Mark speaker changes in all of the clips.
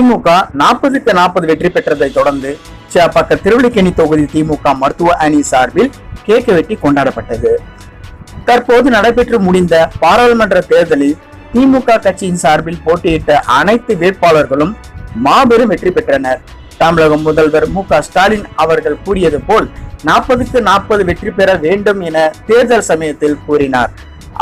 Speaker 1: திமுக நாற்பதுக்கு நாற்பது வெற்றி பெற்றதை தொடர்ந்து சேப்பாக்க திருவள்ளிக்கேணி தொகுதி திமுக மருத்துவ அணி சார்பில் கேக்கு வெட்டி கொண்டாடப்பட்டது. தற்போது நடைபெற்று முடிந்த பாராளுமன்ற தேர்தலில் திமுக கட்சியின் சார்பில் போட்டியிட்ட அனைத்து வேட்பாளர்களும் மாபெரும் வெற்றி பெற்றனர். தமிழக முதல்வர் மு ஸ்டாலின் அவர்கள் கூறியது போல் நாற்பதுக்கு நாற்பது வெற்றி பெற வேண்டும் என தேர்தல் சமயத்தில் கூறினார்.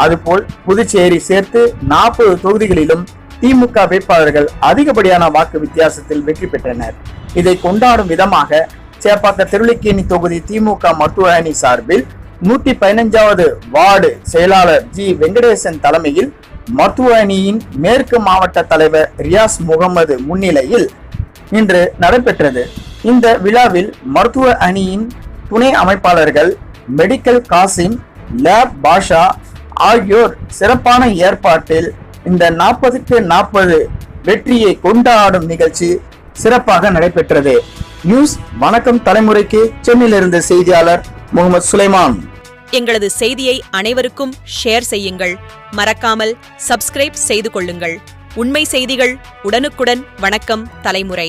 Speaker 1: அதுபோல் புதுச்சேரி சேர்த்து நாற்பது தொகுதிகளிலும் திமுக வேட்பாளர்கள் அதிகப்படியான வாக்கு வித்தியாசத்தில் வெற்றி பெற்றனர். இதை கொண்டாடும் விதமாக சேப்பாக்க திருளிக்கேணி தொகுதி திமுக மருத்துவ அணி சார்பில் நூற்றி பதினஞ்சாவது வார்டு செயலாளர் ஜி. வெங்கடேசன் தலைமையில் மருத்துவ அணியின் மேற்கு மாவட்ட தலைவர் ரியாஸ் முகமது முன்னிலையில் இன்று நடைபெற்றது. இந்த விழாவில் மருத்துவ அணியின் துணை அமைப்பாளர்கள் மெடிக்கல் காசிம் லேப் பாஷா ஆகியோர் சிறப்பான ஏற்பாட்டில் இந்த நாற்பதுக்கு நாற்பது வெற்றியை கொண்டாடும் நிகழ்ச்சி சிறப்பாக நடைபெற்றது. நியூஸ் வணக்கம் தலைமுறைக்கு சென்னையிலிருந்து செய்தியாளர் முகமது சுலைமான்.
Speaker 2: எங்களது செய்தியை அனைவருக்கும் ஷேர் செய்யுங்கள். மறக்காமல் சப்ஸ்கிரைப் செய்து கொள்ளுங்கள். உண்மை செய்திகள் உடனுக்குடன் வணக்கம் தலைமுறை.